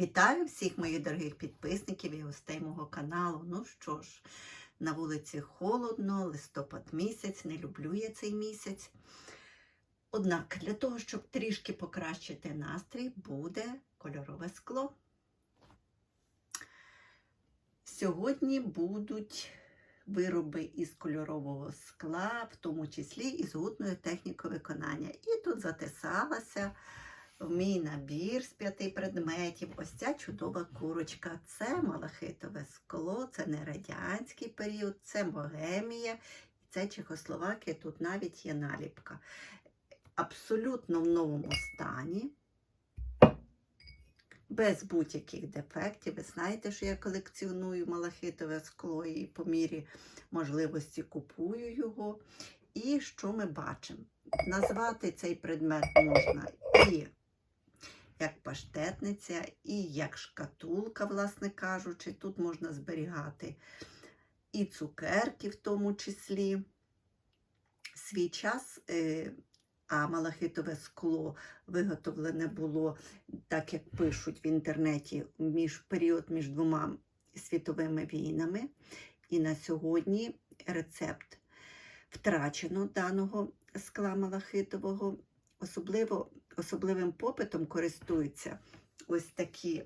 Вітаю всіх моїх дорогих підписників і гостей мого каналу. Ну що ж, на вулиці холодно, листопад місяць, не люблю я цей місяць. Однак для того, щоб трішки покращити настрій, буде кольорове скло. Сьогодні будуть вироби із кольорового скла, в тому числі із гутною технікою виконання. І тут затисалася в мій набір з п'яти предметів. Ось ця чудова курочка. Це малахитове скло, це не радянський період, це Богемія, це Чехословакія. Тут навіть є наліпка. Абсолютно в новому стані. Без будь-яких дефектів. Ви знаєте, що я колекціоную малахитове скло і по мірі можливості купую його. І що ми бачимо? Назвати цей предмет можна і як паштетниця, і як шкатулка, власне кажучи. Тут можна зберігати і цукерки, в тому числі. Свій час, е, а малахитове скло виготовлене було, так як пишуть в інтернеті, між період між двома світовими війнами. І на сьогодні рецепт втрачено даного скла малахитового. Особливо, особливим попитом користуються ось такі,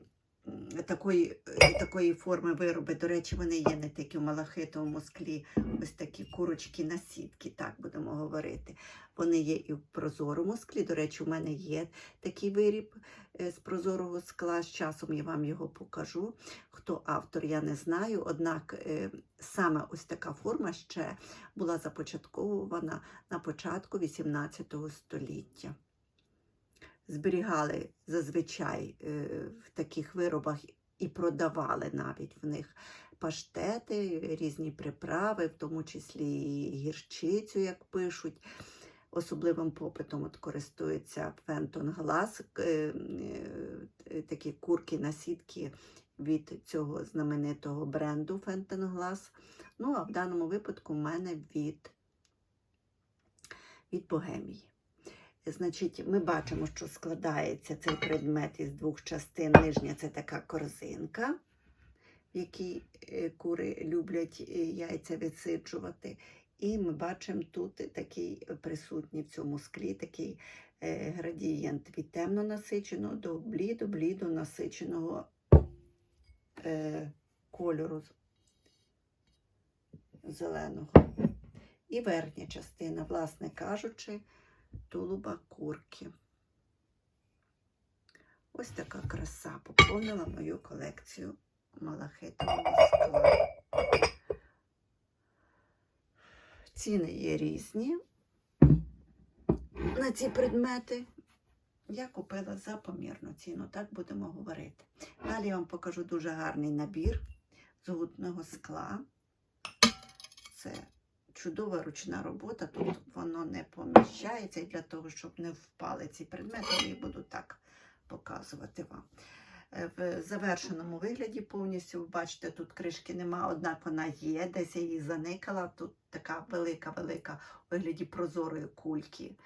такої, е, такої форми вироби. До речі, вони є не тільки в малахитовому склі, ось такі курочки на сітки, так будемо говорити. Вони є і в прозорому склі. До речі, у мене є такий виріб е, з прозорого скла. З часом я вам його покажу. Хто автор, я не знаю. Однак е, саме ось така форма ще була започаткована на початку XVIII століття. Зберігали зазвичай е, в таких виробах і продавали навіть в них паштети, різні приправи, в тому числі і гірчицю, як пишуть. Особливим попитом от користується Фентон Глас, е, такі курки на сітки від цього знаменитого бренду Фентон Глас. Ну, а в даному випадку в мене від, від Богемії. Значить, ми бачимо, що складається цей предмет із двох частин. Нижня це така корзинка, в якій е, кури люблять е, яйця відсиджувати. І ми бачимо тут такий присутній в цьому склі такий е, градієнт від темно насиченого до блідо-блідо насиченого кольору зеленого. І верхня частина, власне кажучи, тулуба курки. Ось така краса поповнила мою колекцію малахитового скла. Ціни є різні на ці предмети. Я купила за помірну ціну, так будемо говорити. Далі я вам покажу дуже гарний набір з гутного скла. Це чудова ручна робота, тут воно не поміщається і для того, щоб не впали ці предмети, я буду так показувати вам. Е, В завершеному вигляді повністю ви бачите, тут кришки нема, однак вона є, десь я її заникала. Тут така велика-велика у вигляді прозорої кульки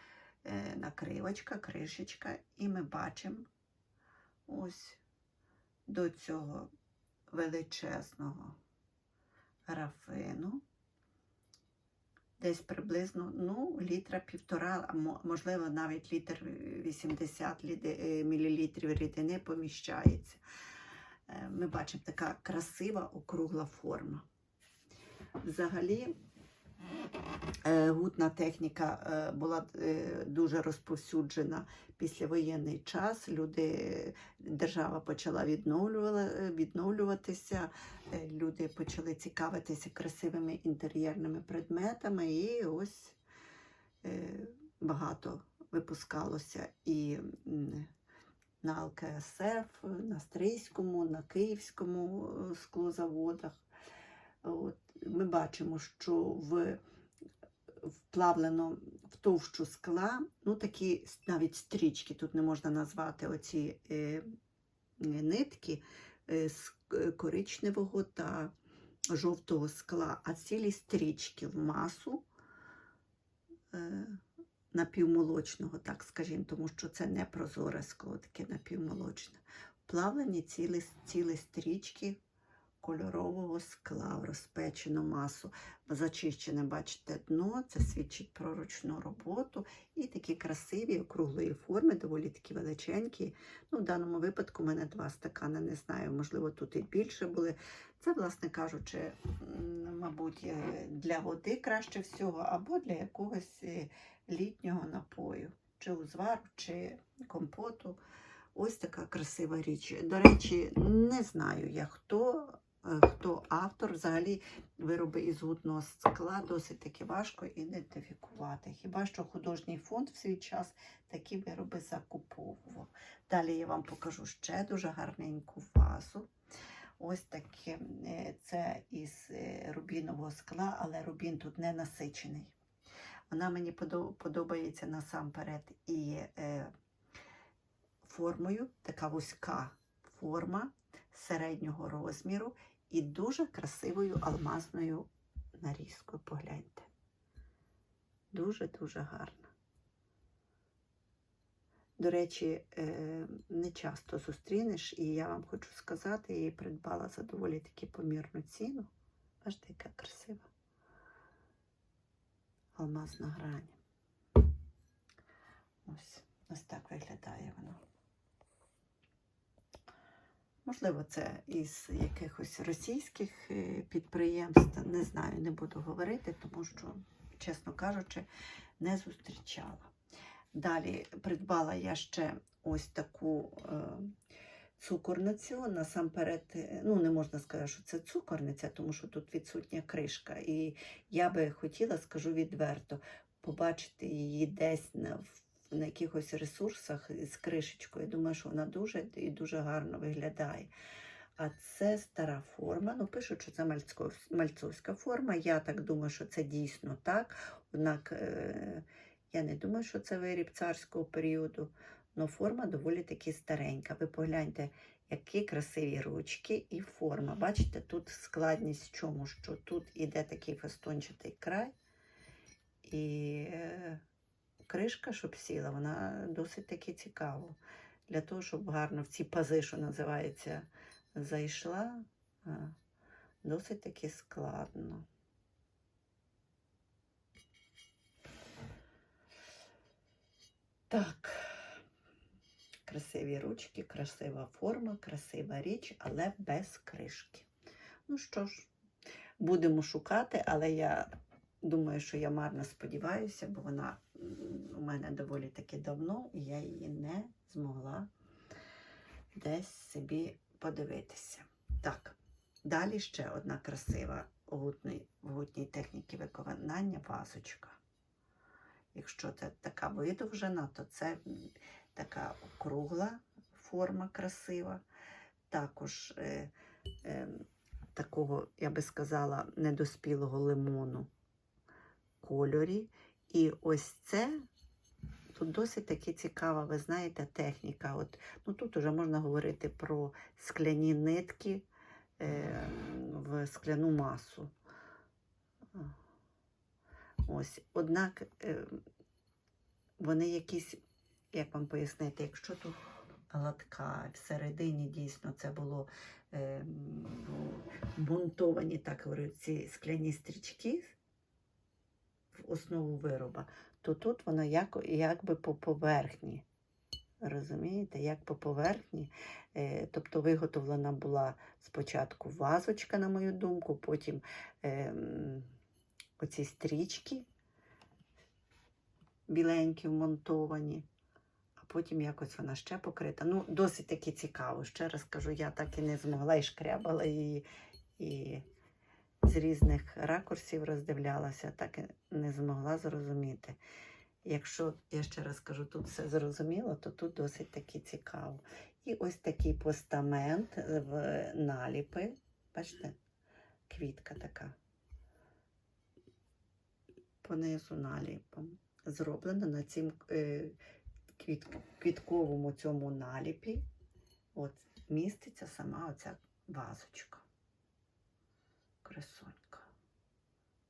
е, накривочка, кришечка. І ми бачимо ось до цього величезного графину. Десь приблизно ну, літра півтора, а можливо, навіть літр 80 е, мілілітрів рідини поміщається. Е, Ми бачимо така красива округла форма. Взагалі, гутна техніка е, була е, дуже розповсюджена післявоєнний час. Люди, держава почала відновлюватися, е, люди почали цікавитися красивими інтер'єрними предметами, і ось е, багато випускалося і на ЛКСФ, на Стрийському, на Київському е, склозаводах. От, ми бачимо, що в вплавлено в товщу скла, ну такі навіть стрічки, тут не можна назвати оці е, е, нитки е, з е, коричневого та жовтого скла, а цілі стрічки в масу е, напівмолочного, так скажімо, тому що це не прозоре скло, таке напівмолочне. Розплавлені цілі, цілі стрічки кольорового скла в розпечену масу. Зачищене, бачите, дно, це свідчить про ручну роботу. І такі красиві округлої форми, доволі такі величенькі. Ну, в даному випадку в мене два стакани, не знаю, можливо, тут і більше були. Це, власне кажучи, мабуть, е, для води краще всього, або для якогось е, літнього напою, чи узвару, чи компоту. Ось така красива річ. До речі, не знаю я хто, хто автор. Взагалі вироби із гутного скла досить таки важко ідентифікувати. Хіба що художній фонд в свій час такі вироби закуповував. Далі я вам покажу ще дуже гарненьку вазу. Ось таке е, це із е, рубінового скла, але рубін тут не насичений. Вона мені подобається насамперед і е, формою, така вузька форма середнього розміру і дуже красивою алмазною нарізкою. Погляньте. Дуже-дуже гарна. До речі, е, не часто зустрінеш, і я вам хочу сказати, я її придбала за доволі таки помірну ціну. Бачите, яка красива. Алмазна грань. Ось, ось так виглядає вона. Можливо, це із якихось російських е, підприємств. Не знаю, не буду говорити, тому що, чесно кажучи, не зустрічала. Далі придбала я ще ось таку е, цукорницю. Насамперед, е, ну не можна сказати, що це цукорниця, тому що тут відсутня кришка. І я би хотіла, скажу відверто, побачити її десь в- на якихось ресурсах з кришечкою. Думаю, що вона дуже і дуже гарно виглядає. А це стара форма. Ну, пишуть, що це мальцовська форма. Я так думаю, що це дійсно так. Однак е, я не думаю, що це виріб царського періоду. але форма доволі таки старенька. Ви погляньте, які красиві ручки і форма. Бачите, тут складність в чому? Що тут іде такий фестончатий край. І е, кришка, щоб сіла, вона досить таки цікава. Для того, щоб гарно в ці пази, що називається, зайшла, досить таки складно. Так. Красиві ручки, красива форма, красива річ, але без кришки. Ну що ж, будемо шукати, але я думаю, що я марно сподіваюся, бо вона у мене доволі таки давно, і я її не змогла десь собі подивитися. Так, далі ще одна красива в гутній, в гутній техніці виконання вазочка. Якщо це така видовжена, то це така округла форма красива. Також е, е, такого, я би сказала, недоспілого лимону кольорі. І ось це тут досить таки цікава, ви знаєте, техніка. От, ну, тут вже можна говорити про скляні нитки е, в скляну масу. Ось, однак е, вони якісь, як вам пояснити, якщо тут гладка, всередині дійсно це було е, бунтовані, так говорю, ці скляні стрічки в основу вироба, то тут воно як, якби по поверхні. Розумієте, як по поверхні. Е, тобто виготовлена була спочатку вазочка, на мою думку, потім е, оці стрічки біленькі вмонтовані, а потім якось вона ще покрита. Ну, досить таки цікаво. Ще раз кажу, я так і не змогла і шкрябала її, і з різних ракурсів роздивлялася, так і не змогла зрозуміти. Якщо, я ще раз кажу, тут все зрозуміло, то тут досить таки цікаво. І ось такий постамент в наліпи. Бачите, квітка така. Понизу наліпом. Зроблено на цім е, квіт, квітковому цьому наліпі. От міститься сама оця вазочка. Красонька.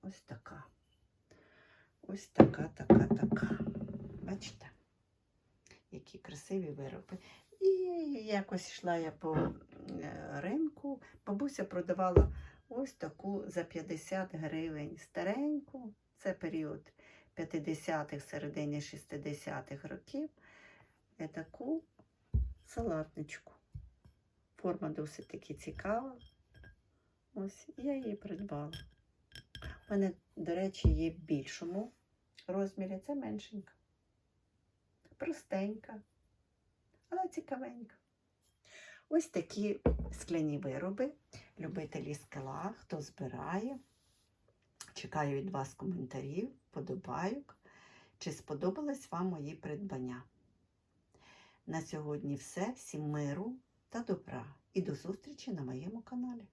Ось така. Ось така, така, така. Бачите? Які красиві вироби. І якось йшла я по е, ринку. Бабуся продавала ось таку за 50 гривень стареньку. Це період 50-х, середині 60-х років. Е, Таку салатничку. Форма досить таки цікава. Ось я її придбала. У мене, до речі, є в більшому розмірі. Це меншенька. Простенька, але цікавенька. Ось такі скляні вироби. Любителі скла, хто збирає. Чекаю від вас коментарів, подобайок. Чи сподобались вам мої придбання? На сьогодні все. Всім миру та добра. І до зустрічі на моєму каналі.